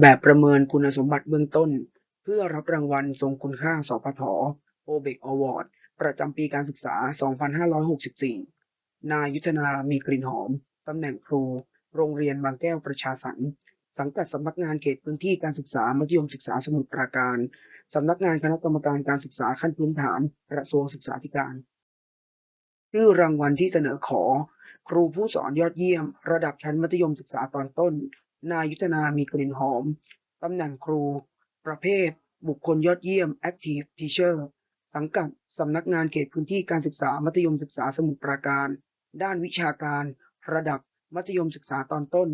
แบบประเมินคุณสมบัติเบื้องต้น เพื่อรับรางวัลทรงคุณค่า สพท OBEC Award ประจำปีการศึกษา 2564 นายยุทธนา มีกลิ่นหอม ตำแหน่งครู โรงเรียนบางแก้วประชาสรรค์สังกัดสำนักงานเขตพื้นที่การศึกษา มัธยมศึกษาสมุทรปราการ สำนักงานคณะกรรมการการศึกษาขั้นพื้นฐาน กระทรวงศึกษาธิการ ชื่อรางวัลที่เสนอขอ ครูผู้สอนยอดเยี่ยม ระดับชั้นมัธยมศึกษาตอนต้น นายยุทธนามีกลิ่นหอม ตำแหน่งครู ประเภท บุคคลยอดเยี่ยม Active Teacher สังกัดสำนักงานเขตพื้นที่การศึกษามัธยมศึกษาสมุทรปราการ ด้านวิชาการ ระดับมัธยมศึกษาตอนต้น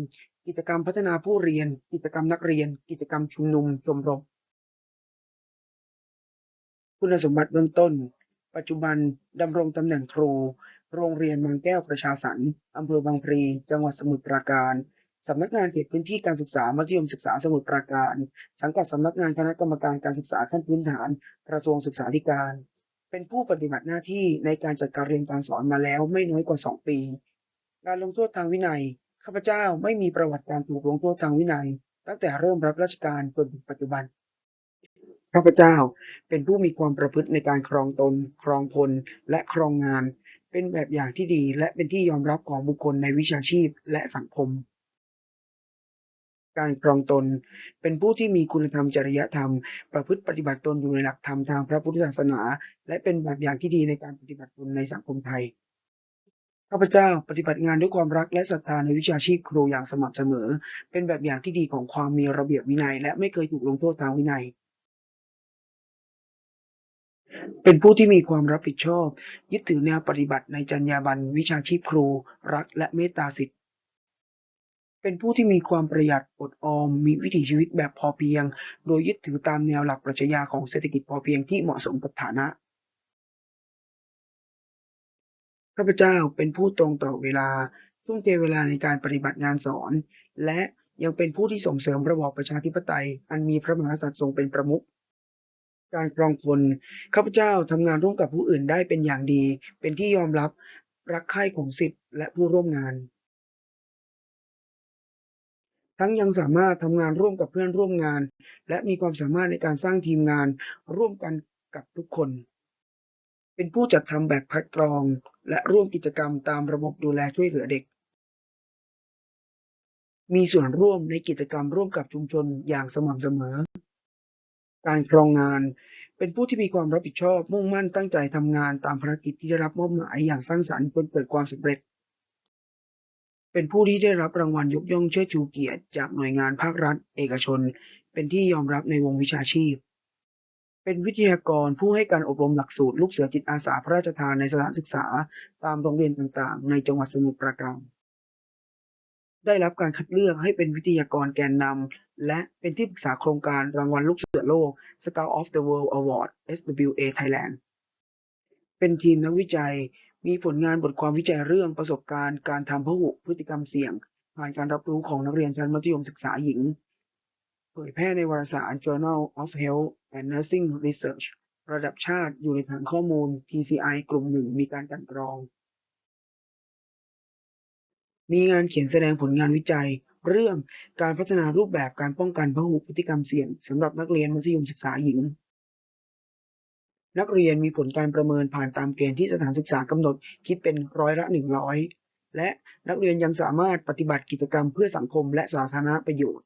กิจกรรมพัฒนาผู้เรียน กิจกรรมนักเรียน กิจกรรมชุมนุมชมรมคุณสมบัติเบื้องต้น ปัจจุบันดำรงตำแหน่งครู โรงเรียนบางแก้วประชาสรรค์อำเภอบางพลี จังหวัดสมุทรปราการ สำนักงานเขตพื้นที่การศึกษามัธยมศึกษาสมุทรปราการ สังกัดสำนักงานคณะกรรมการการศึกษาขั้นพื้นฐาน กระทรวงศึกษาธิการ เป็นผู้ปฏิบัติหน้าที่ในการจัดการเรียนการสอนมาแล้วไม่น้อยกว่า 2 ปี การลงโทษทางวินัย ข้าพเจ้าไม่มีประวัติการถูกลงโทษทางวินัย ตั้งแต่เริ่มรับราชการจนถึงปัจจุบัน ข้าพเจ้าเป็นผู้มีความประพฤติในการครองตน ครองพล และครองงาน เป็นแบบอย่างที่ดีและเป็นที่ยอมรับของบุคคลในวิชาชีพและสังคม การครองตน เป็นผู้ที่มีคุณธรรมจริยธรรม ประพฤติปฏิบัติตนอยู่ในหลักธรรมทางพระพุทธศาสนา และเป็นแบบอย่างที่ดีในการปฏิบัติตนในสังคมไทยข้าพเจ้าปฏิบัติงานด้วยความรักและศรัทธาในวิชาชีพครูอย่างสม่ำเสมอ เป็นแบบอย่างที่ดีของความมีระเบียบวินัย และไม่เคยถูกลงโทษทางวินัย เป็นผู้ที่มีความรับผิดชอบ ยึดถือแนวปฏิบัติในจรรยาบรรณวิชาชีพครู รักและเมตตาศิษย์ เป็นผู้ที่มีความประหยัดอดออม มีวิถีชีวิตแบบพอเพียง โดยยึดถือตามแนวหลักปรัชญาของเศรษฐกิจพอเพียงที่เหมาะสมกับฐานะข้าพเจ้าเป็นผู้ตรงต่อเวลาทุ่มเทเวลาในการปฏิบัติงานสอน และยังเป็นผู้ที่ส่งเสริมระบอบประชาธิปไตย อันมีพระมหากษัตริย์ทรงเป็นประมุขการครองคนข้าพเจ้าทำงานร่วมกับผู้อื่นได้เป็นอย่างดี เป็นที่ยอมรับรักใคร่ของศิษย์และผู้ร่วมงาน ทั้งยังสามารถทำงานร่วมกับเพื่อนร่วมงาน และมีความสามารถในการสร้างทีมงานร่วมกันกับทุกคน เป็นผู้จัดทำแบบคัดกรอง และร่วมกิจกรรมตามระบบดูแลช่วยเหลือเด็ก มีส่วนร่วมในกิจกรรมร่วมกับชุมชนอย่างสม่ำเสมอ การครองงานเป็นผู้ที่มีความรับผิดชอบมุ่งมั่นตั้งใจทำงานตามภารกิจที่ได้รับมอบหมายอย่างสร้างสรรค์จนเกิดความสำเร็จ เป็นผู้ที่ได้รับรางวัลยกย่องเชิดชูเกียรติจากหน่วยงานภาครัฐ เอกชน เป็นที่ยอมรับในวงวิชาชีพ เป็นวิทยากรผู้ให้การอบรมหลักสูตรลูกเสือจิตอาสาพระราชทานในสถานศึกษาตามโรงเรียนต่างๆ ในจังหวัดสมุทรปราการ ได้รับการคัดเลือกให้เป็นวิทยากรแกนนำและเป็นที่ปรึกษาโครงการรางวัลลูกเสือโลก Scout of the World Award SWA Thailand เป็นทีมนักวิจัย มีผลงานบทความวิจัยเรื่องประสบการณ์การทำพหุพฤติกรรมเสี่ยง ผ่านการรับรู้ของนักเรียนชั้นมัธยมศึกษาหญิง เผยแพร่ในวารสาร Journal of Health and Nursing Research ระดับชาติอยู่ในฐานข้อมูล TCI กลุ่มหนึ่งมีการกันกรอง มีงานเขียนแสดงผลงานวิจัย เรื่องการพัฒนารูปแบบการป้องกันพหุพฤติกรรมเสี่ยงสำหรับนักเรียนมัธยมศึกษาหญิง นักเรียนมีผลการประเมินผ่านตามเกณฑ์ที่สถานศึกษากำหนดคิดเป็นร้อยละ 100 และนักเรียนยังสามารถปฏิบัติกิจกรรมเพื่อสังคมและสาธารณประโยชน์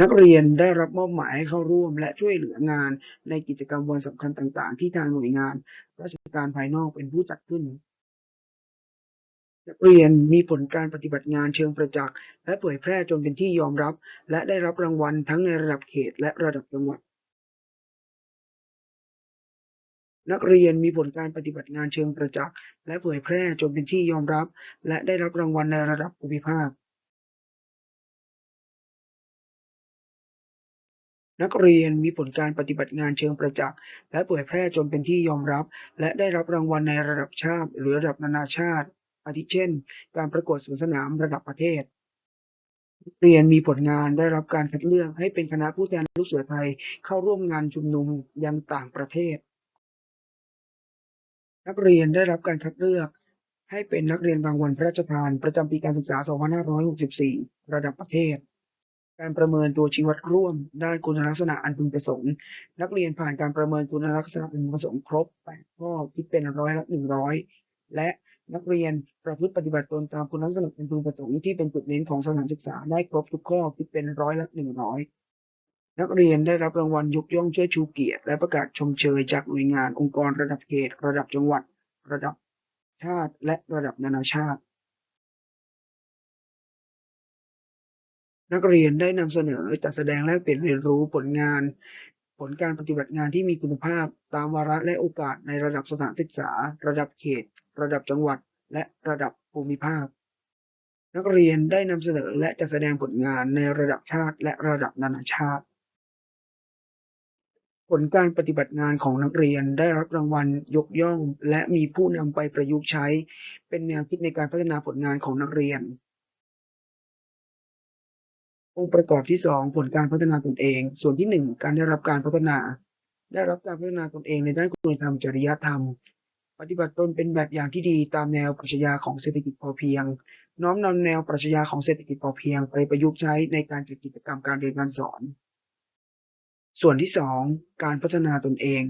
นักเรียนได้รับมอบหมายให้เข้าร่วม และช่วยเหลืองานในกิจกรรมวันสำคัญต่างๆ ที่ทางหน่วยงาน ราชการภายนอกเป็นผู้จัดขึ้น นักเรียนมีผลการปฏิบัติงานเชิงประจักษ์และเผยแพร่จนเป็นที่ยอมรับ และได้รับรางวัลทั้งในระดับเขตและระดับจังหวัด นักเรียนมีผลการปฏิบัติงานเชิงประจักษ์และเผยแพร่จนเป็นที่ยอมรับ และได้รับรางวัลในระดับภูมิภาค นักเรียนมีผลการปฏิบัติงานเชิงประจักษ์และเผยแพร่จนเป็นที่ยอมรับ และได้รับรางวัลในระดับชาติ หรือระดับนานาชาติ อาทิเช่น การประกวดสวนสนามระดับประเทศเรียนมีผลงานได้รับการคัดเลือกให้เป็นคณะผู้แทนลูกเสือไทยเข้าร่วมงานชุมนุมยังต่างประเทศ นักเรียนได้รับการคัดเลือกให้เป็นนักเรียนรางวัลพระราชทานประจำปีการศึกษา 2564 ระดับประเทศ การประเมินตัวชี้วัดร่วม ด้านคุณลักษณะอันพึงประสงค์ นักเรียนผ่านการประเมินคุณลักษณะอันพึงประสงค์ครบ 8 ข้อคิดเป็นร้อยละ 100 และนักเรียนประพฤติปฏิบัติตนตามคุณลักษณะอันพึงประสงค์ที่เป็นจุดเน้นของสถานศึกษาได้ครบทุกข้อคิดเป็นร้อยละ 100 นักเรียนได้รับรางวัลยกย่องเชิดชูเกียรติ และประกาศชมเชยจากหน่วยงานองค์กรระดับเขต ระดับจังหวัด ระดับชาติ และระดับนานาชาติ นักเรียนได้นำเสนอจัดแสดงแลกเปลี่ยนเรียนรู้ผลงาน ผลการปฏิบัติงานที่มีคุณภาพ ตามวาระและโอกาสในระดับสถานศึกษา ระดับเขต ระดับจังหวัด และระดับภูมิภาคนักเรียนได้นำเสนอและจัดแสดงผลงานในระดับชาติและระดับนานาชาติ ผลการปฏิบัติงานของนักเรียนได้รับรางวัลยกย่อง และมีผู้นำไปประยุกต์ใช้ เป็นแนวคิดในการพัฒนาผลงานของนักเรียน องค์ประกอบที่ 2 ผลการพัฒนาตนเอง ส่วนที่ 1 การได้รับการพัฒนา ได้รับการพัฒนาตนเองในด้านคุณธรรมจริยธรรม ปฏิบัติตนเป็นแบบอย่างที่ดีตามแนวปรัชญาของเศรษฐกิจพอเพียง น้อมนำแนวปรัชญาของเศรษฐกิจพอเพียง ไปประยุกต์ใช้ในการจัดกิจกรรมการเรียนการสอน ส่วนที่2การพัฒนาตนเอง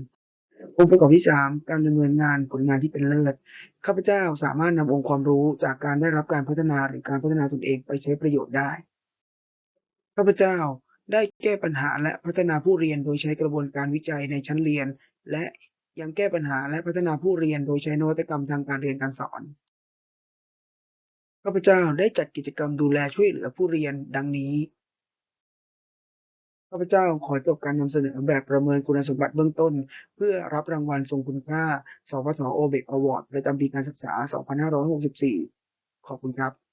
องค์ประกอบที่3การดำเนินงานผลงานที่เป็นเลิศข้าพเจ้าสามารถนำองค์ความรู้จากการได้รับการพัฒนาหรือการพัฒนาตนเองไปใช้ประโยชน์ได้ข้าพเจ้าได้แก้ปัญหาและพัฒนาผู้เรียนโดยใช้กระบวนการวิจัยในชั้นเรียน และยังแก้ปัญหาและพัฒนาผู้เรียนโดยใช้นวัตกรรมทางการเรียนการสอนข้าพเจ้าได้จัดกิจกรรมดูแลช่วยเหลือผู้เรียนดังนี้ ข้าพเจ้าขอจบการนำเสนอแบบประเมินคุณสมบัติเบื้องต้น เพื่อรับรางวัลทรงคุณค่า สพทโอเบกอวอร์ดประจำปีการศึกษา 2564 ขอบคุณครับ